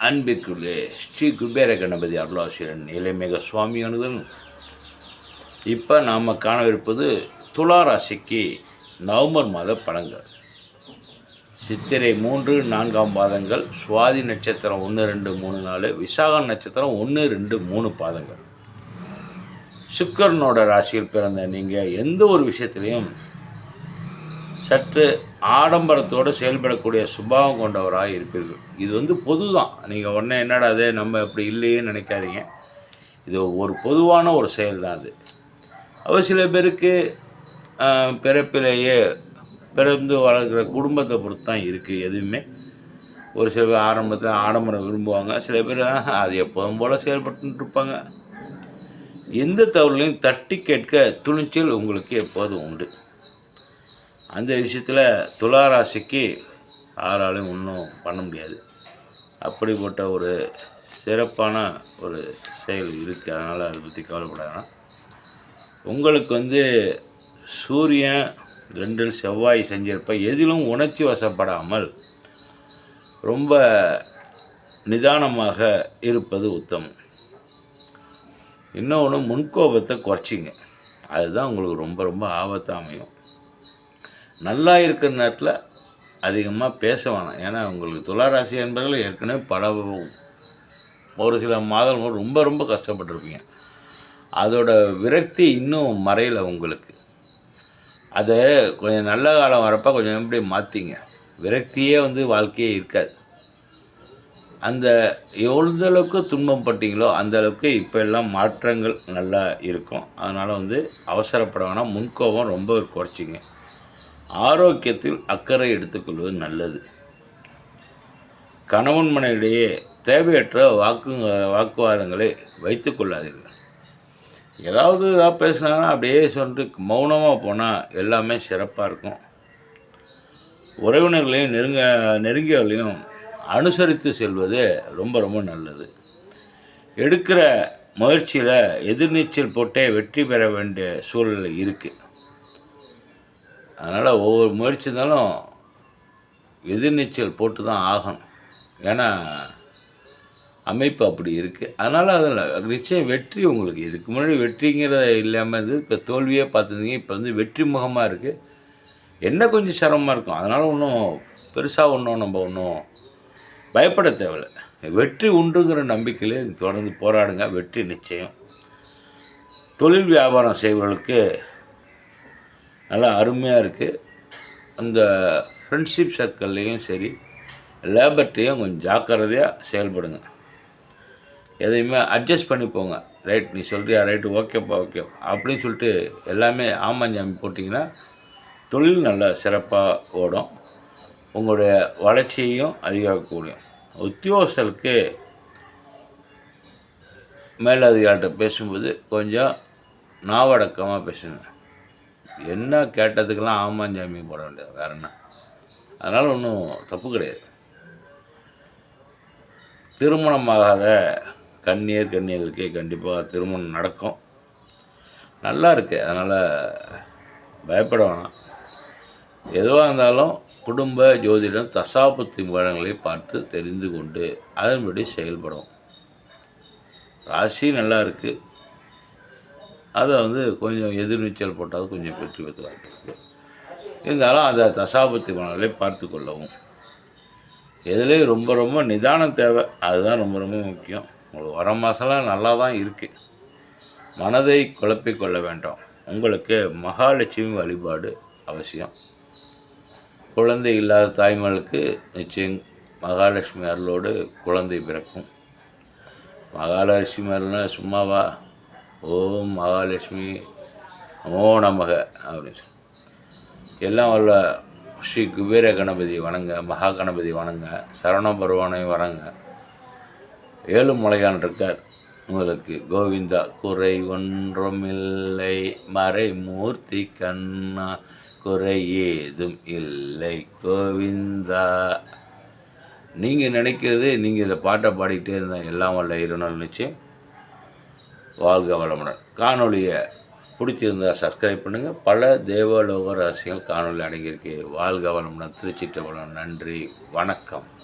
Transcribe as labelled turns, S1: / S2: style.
S1: அன்பிற்குள்ளே ஸ்ரீ குபேர கணபதி அருளாசிரியன் இளைமிக சுவாமி அனுதன் இப்போ நாம் காணவிருப்பது துலா ராசிக்கு நவம்பர் மாத படங்கள் சித்திரை மூன்று நான்காம் பாதங்கள் சுவாதி நட்சத்திரம் ஒன்று ரெண்டு மூணு நாலு விசாக நட்சத்திரம் ஒன்று ரெண்டு மூணு பாதங்கள். சுக்கரனோட ராசியில் பிறந்த நீங்கள் எந்த ஒரு விஷயத்துலையும் சற்று ஆடம்பரத்தோடு செயல்படக்கூடிய சுபாவம் கொண்டவராக இருப்பீர்கள். இது வந்து பொது தான் நீங்கள் உடனே என்னடா அது நம்ம இப்படி இல்லையேன்னு நினைக்காதீங்க. இது ஒரு பொதுவான ஒரு செயல் தான் அது. அவர் சில பேருக்கு பிறப்பிலேயே பிறந்து வளர்க்குற குடும்பத்தை பொறுத்து தான் இருக்குது எதுவுமே. ஒரு சில பேர் ஆரம்பத்தில் ஆடம்பரம் விரும்புவாங்க. சில பேர் அது எப்போதும் போல் செயல்பட்டு இருப்பாங்க. எந்த தவறுலையும் தட்டி கேட்க துணிச்சல் உங்களுக்கு எப்போதும் உண்டு. அந்த விஷயத்தில் துலா ராசிக்கு யாராலையும் ஒன்றும் பண்ண முடியாது. அப்படிப்பட்ட ஒரு சிறப்பான ஒரு செயல் இருக்குது அதனால் அதை பற்றி கவலைப்படாதான் உங்களுக்கு வந்து சூரியன் ரெண்டில் செவ்வாய் செஞ்சிருப்ப எதிலும் உணர்ச்சி வசப்படாமல் ரொம்ப நிதானமாக இருப்பது உத்தமம் இன்னொன்று முன்கோபத்தை குறைச்சிங்க. அதுதான் உங்களுக்கு ரொம்ப ரொம்ப ஆபத்தாக அமையும். நல்லா இருக்கிற நேரத்தில் அதிகமாக பேச வேணாம். ஏன்னா உங்களுக்கு துளாராசி என்பவர்கள் ஏற்கனவே பல ஒரு சில மாதங்கள் ரொம்ப ரொம்ப கஷ்டப்பட்டிருப்பீங்க. அதோட விரக்தி இன்னும் மறையலை உங்களுக்கு. அதை கொஞ்சம் நல்ல காலம் வரப்போ கொஞ்சம் எப்படி மாற்றிங்க விரக்தியே வந்து வாழ்க்கையே இருக்காது. அந்த எவ்வளோ துன்பம் பட்டீங்களோ அந்தளவுக்கு இப்போ எல்லாம் மாற்றங்கள் நல்லா இருக்கும். அதனால் வந்து அவசரப்பட வேணாம். முன்கோபம் ரொம்ப குறைச்சிங்க. ஆரோக்கியத்தில் அக்கறை எடுத்துக்கொள்வது நல்லது. கணவன் மனைவிடையே தேவையற்ற வாக்கு வாக்குவாதங்களை வைத்து கொள்ளாதீர்கள். ஏதாவது ஏதாவது பேசினாங்கன்னா அப்படியே சொல்லிட்டு மௌனமாக போனால் எல்லாமே சிறப்பாக இருக்கும். உறவினர்களையும் நெருங்க நெருங்கியவர்களையும் அனுசரித்து செல்வது ரொம்ப ரொம்ப நல்லது. எடுக்கிற முயற்சியில் எதிர்நீச்சல் போட்டே வெற்றி பெற வேண்டிய சூழல் இருக்குது அதனால் ஒவ்வொரு முயற்சி இருந்தாலும் எதிர்நீச்சல் போட்டு தான் ஆகணும். ஏன்னா அமைப்பு அப்படி இருக்குது அதனால் அதில் நிச்சயம் வெற்றி உங்களுக்கு. இதுக்கு முன்னாடி வெற்றிங்கிறத இல்லாமல் இருந்தது இப்போ தோல்வியே பார்த்துருந்தீங்க இப்போ வந்து வெற்றி முகமாக இருக்குது என்ன கொஞ்சம் சிரமமாக இருக்கும்? அதனால் ஒன்றும் பெருசாக ஒன்றும் நம்ம ஒன்றும் பயப்பட தேவையில்லை. வெற்றி உண்டுங்கிற நம்பிக்கையிலே தொடர்ந்து போராடுங்க. வெற்றி நிச்சயம். தொழில் வியாபாரம் செய்பவர்களுக்கு நல்லா அருமையாக இருக்குது அந்த ஃப்ரெண்ட்ஷிப் சர்க்கிள்லேயும் சரி லேபர்ட்டையும் கொஞ்சம் ஜாக்கிரதையாக செயல்படுங்க. எதையுமே அட்ஜஸ்ட் பண்ணி போங்க. ரைட் நீ சொல்கிறியா ரைட்டு ஓகேப்பா ஓகே அப்படின்னு சொல்லிட்டு எல்லாமே ஆமாஞ்சாமி போட்டிங்கன்னா தொழில் நல்லா சிறப்பாக ஓடும். உங்களுடைய வளர்ச்சியையும் அதிகரிக்கக்கூடியும் உத்தியோகஸ்தலுக்கு மேலதிகாரிட்ட பேசும்போது கொஞ்சம் நாவடக்கமாக பேசுங்க. என்ன கேட்டதுக்கெல்லாம் ஆமாஞ்சாமி போட வேண்டியது வேற என்ன? அதனால் ஒன்றும் தப்பு கிடையாது. திருமணமாகாத கண்ணியர் கண்ணியர்களுக்கே கண்டிப்பாக திருமணம் நடக்கும். நல்லா இருக்கு அதனால் பயப்பட வேணாம். எதுவாக இருந்தாலும் குடும்ப ஜோதிடம் தசாபுத்தி பலன்களை பார்த்து தெரிந்து கொண்டு அதன்படி செயல்படும். ராசி நல்லா இருக்குது அதை வந்து கொஞ்சம் எதிர்நீச்சல் போட்டால் கொஞ்சம் வெற்றி பெற்று வாய்ப்பு இருந்தாலும் அதை தசாபத்தி பலன்களை பார்த்து கொள்ளவும். எதுலேயும் ரொம்ப ரொம்ப நிதானம் தேவை. அதுதான் ரொம்ப ரொம்ப முக்கியம். உங்களுக்கு வர மாதம்லாம் நல்லா தான் இருக்குது மனதை குழப்பிக்கொள்ள வேண்டாம். உங்களுக்கு மகாலட்சுமி வழிபாடு அவசியம். குழந்தை இல்லாத தாய்மார்களுக்கு நிச்சயம் மகாலட்சுமி அருளோடு குழந்தை பிறக்கும். மகாலட்சுமி அருள்னா சும்மாவா? ஓம் மகாலட்சுமி நமோ நமக அப்படின்னு. எல்லாம் வல்ல ஸ்ரீ குபேர கணபதி வணங்க மகா கணபதி வணங்க சரவண பருவனை வணங்க. ஏழுமலையான் இருக்கார். உங்களுக்கு கோவிந்தா குறை ஒன்றுமில்லை மறைமூர்த்தி கண்ணா குறை ஏதும் இல்லை. கோவிந்தா நீங்கள் நினைக்கிறது நீங்கள் இந்த பாட்டை பாடிக்கிட்டே இருந்தால் எல்லாம் வல்ல இருநாள் நிச்சயம். வாழ்க வளமுடன். காணொலியை பிடிச்சிருந்தா சப்ஸ்கிரைப் பண்ணுங்கள் பல தேவலோக ரகசியங்கள் காணொளி அடங்கியிருக்கு. வாழ்க வளமுடன். திருச்சிட்டபலம் நன்றி. வணக்கம்.